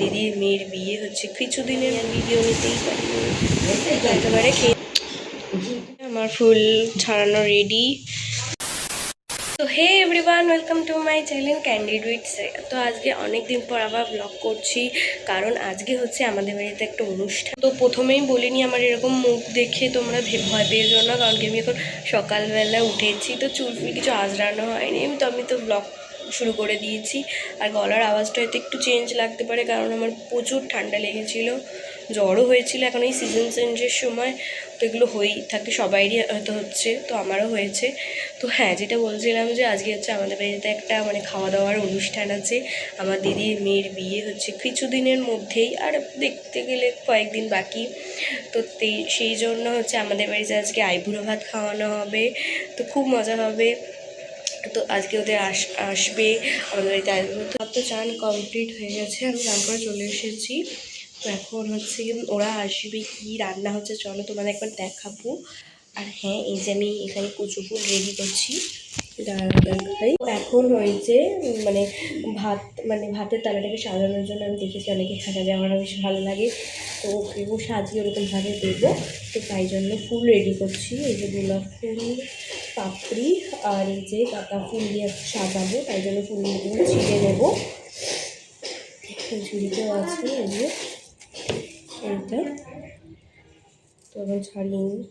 দিদির মেয়ের বিয়ে হচ্ছে। কিছুদিনের ভিডিও নিতেই পারি। একেবারে আমার ফুল ছাড়ানো রেডি তো hey everyone welcome to my channel candid with তো আজকে অনেক দিন পর আবার ব্লগ করছি, কারণ আজকে হচ্ছে আমাদের বাড়িতে একটা অনুষ্ঠান। তো প্রথমেই বলিনি আমার এরকম মুখ দেখে তোমরা ভয় পেয়ে যাও না, কারণ কি আমি এখন সকালবেলা উঠেছি, তো চুল ফুল কিছু আজরানো হয়নি। তো আমি তো ব্লগ শুরু করে দিয়েছি। আর গলার আওয়াজটা হয়তো একটু চেঞ্জ লাগতে পারে, কারণ আমার প্রচুর ঠান্ডা লেগেছিলো, জ্বরও হয়েছিল। এখন এই সিজন চেঞ্জের সময় তো এগুলো হয়েই থাকে, সবাইরই হয়তো হচ্ছে, তো আমারও হয়েছে। তো হ্যাঁ যেটা বলছিলাম যে আজকে হচ্ছে আমাদের বাড়িতে একটা মানে খাওয়া দাওয়ার অনুষ্ঠান আছে। আমার দিদির মেয়ের বিয়ে হচ্ছে কিছুদিনের মধ্যেই, আর দেখতে গেলে কয়েকদিন বাকি। তো, সেই জন্য হচ্ছে আমাদের বাড়িতে আজকে আইবুড়ো ভাত খাওয়ানো হবে, তো খুব মজা হবে। তো আজকে ওদের আস, আসবে, আমাদের বাড়িতে আসবে। তো তো চান কমপ্লিট হয়ে গেছে, আমি চান করে চলে এসেছি। তো এখন হচ্ছে ওরা আসবে কি রান্না হচ্ছে চলো তোমাদের একবার দেখাবো। আর হ্যাঁ এই যে আমি এখানে কুচু ফুল রেডি করছি। এখন হয়েছে মানে ভাত মানে ভাতের তালাটাকে সাজানোর জন্য আমি দেখেছি অনেকে সাজাবে আমার বেশ ভালো লাগে। তো ওকেও সাজিয়ে ওরকমভাবে দেবো। তো তাই জন্য ফুল রেডি করছি, এই যে গোলাপ ফুল। পাপড়ি আর এই যে গাঁদা ফুল দিয়ে সাজাবো, তাই জন্য ফুলগুলো ছিঁড়ে নেব। ঝুড়িতেও আছে, এই যে, এইটা। তো এখন ছাড়িয়ে নিই।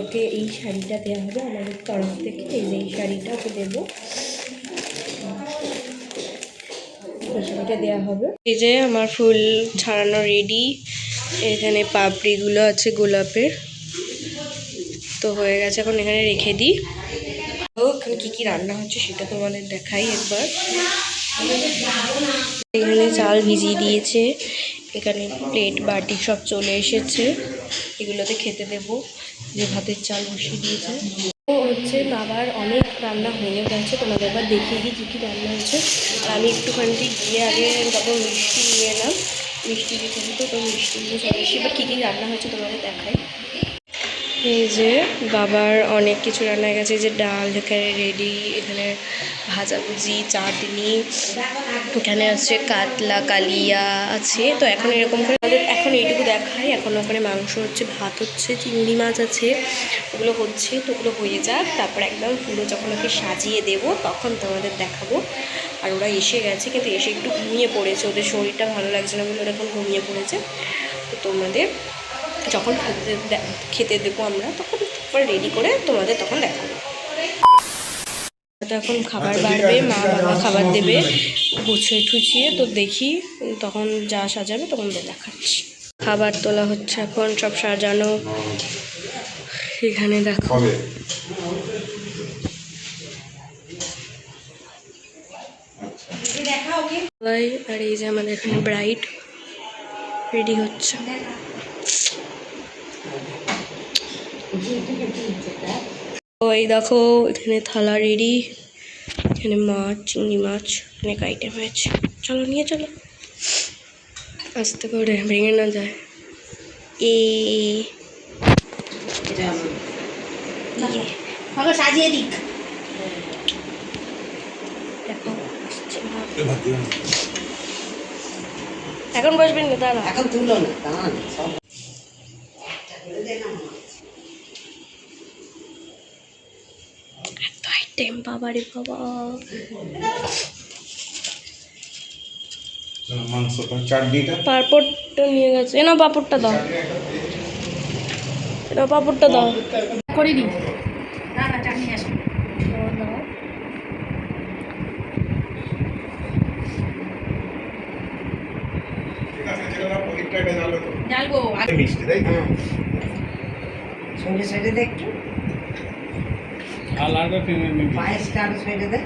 ওকে এই শাড়িটা দেওয়া হবে, আমাদের তরফ থেকে। এই যে এই শাড়িটা ওকে দেবো। এই দেওয়া হবে। এই যে আমার ফুল ছাড়ানো রেডি এখানে পাপড়িগুলো আছে গোলাপের। তো হয়ে গেছে এখন এখানে রেখে দিই। ও এখানে কী কী রান্না হচ্ছে সেটা তোমাদের দেখাই একবার। এখানে চাল ভিজিয়ে দিয়েছে এখানে প্লেট বাটি সব চলে এসেছে। এগুলোতে খেতে দেবো যে ভাতের চাল বসিয়ে দিয়েছে। ও হচ্ছে বাবার অনেক রান্না হয়ে গেছে, তোমাদের এবার দেখিয়ে দিই কী কী রান্না হয়েছে। আর আমি একটুখানি গিয়ে আগে তারপর মিষ্টি নিয়ে এলাম। মিষ্টি দিতে দিত তো মিষ্টি নিয়ে চলে এবার কী কী রান্না হয়েছে তোমাদের দেখাই। এই যে, বাবার অনেক কিছু রান্না গেছে। যে ডাল এখানে রেডি, এখানে ভাজাভুজি, চাটনি, এখানে আছে কাতলা, কালিয়া আছে। তো এখন এরকম করে আমাদের এখন এইটুকু দেখায় এখন ওখানে মাংস হচ্ছে, ভাত হচ্ছে, চিংড়ি মাছ আছে, ওগুলো হচ্ছে, তো ওগুলো হয়ে যাক। তারপর একদম পুরো যখন ওকে সাজিয়ে দেব, তখন তোমাদের দেখাবো। আর ওরা এসে গেছে, কিন্তু এসে একটু ঘুমিয়ে পড়েছে। ওদের শরীরটা ভালো লাগছে না বলে ওরা এখন ঘুমিয়ে পড়েছে। তো তোমাদের যখন খেতে খেতে দেবো আমরা, তখন রেডি করে তোমাদের তখন দেখাবো। তো এখন খাবার বাড়বে মা বাবা খাবার দেবে গুছিয়ে ঠুচিয়ে তো দেখি তখন যা সাজাবে তখন তো দেখাচ্ছি খাবার তোলা হচ্ছে এখন সব সাজানো। এখানে দেখো। সবাই আর এই যে আমাদের এখানে ব্রাইড রেডি হচ্ছে। ওই দেখো এখানে থালা রেডি এখানে মাছ চিংড়ি মাছ অনেক আইটেম হয়েছে চলো নিয়ে চলো। আস্তে করে ভেঙে না যায়। এ সাজিয়ে দিক। এখন বসবেন না দাঁড়া এখন তুলো না দাঁড়ান সব। বাবারে বাবা। শোনো, মাংসটা পাপড়টা নিয়ে গেছে। এ না পাপড়টা দাও। এ নাও পাপড়টা দাও। করিনি না না চাটনি আসো। ঠিক আছে যেটা না পনিরটা এটা জানলো তো জ্বালবো আরে মিষ্টি তাই তো? সরে সরে দে একটু পায়েসটা আরও সরে দে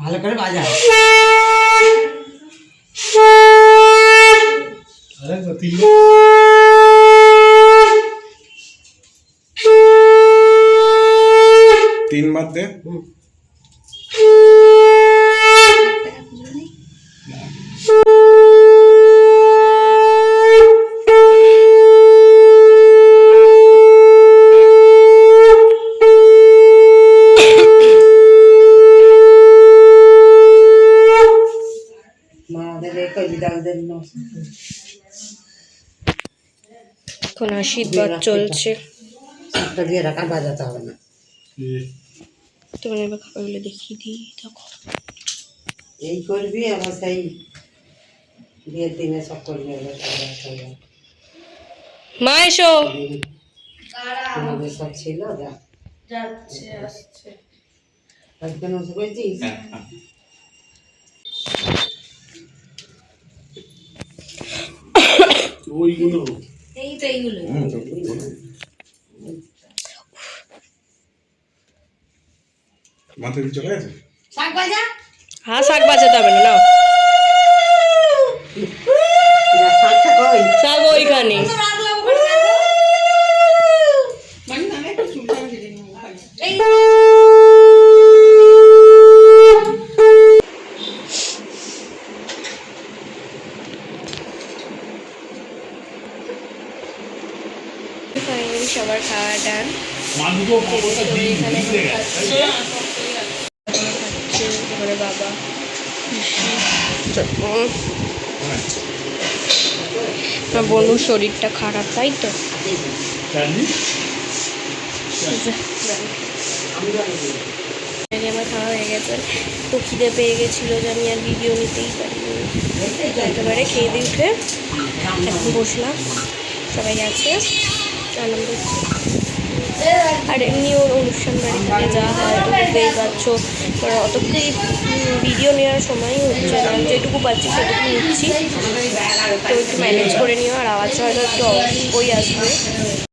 ভালো করে বাজা আরে তো তিন তিনবার দে এখন আশীর্বাদ চলছে। দিয়ে রাখা বাজাতে হবে না। তোমার এবার খাবারগুলো দেখিয়ে দিই দেখো। এই করবি আবার সেই বিয়ের দিনে সব করবি মা এসো। সব ছিল যাচ্ছে আসছে। আজকে নষ্ট করেছিস ওইগুলো। এই তো এইগুলো মাথায় কি চলে গেছে? শাক ভাজা? হ্যাঁ শাক বাজাতে হবে না নাও। শাক ওইখানে। সবার খাওয়া ডান। এখানে খাচ্ছে। খাচ্ছে বাবা। আমার বন্ধুর শরীরটা খারাপ তাই তো? আমার খাওয়া হয়ে গেছে। তো খিদে পেয়ে গেছিল যে আমি আর ভিডিও নিতেই পারিনি। একেবারে খেয়ে দিয়ে উঠে এখন বসলাম। সবাই আছে? আনন্দ আর এমনি ওর অনুষ্ঠান বাড়িতে যা হয় বুঝতেই পারছ মানে অতটাই ভিডিও নেওয়ার সময় হচ্ছে না যেটুকু পাচ্ছি সেটুকু নিচ্ছি। তো একটু ম্যানেজ করে নিও, আর আওয়াজ হয়তো একটু অবশ্যই আসবে।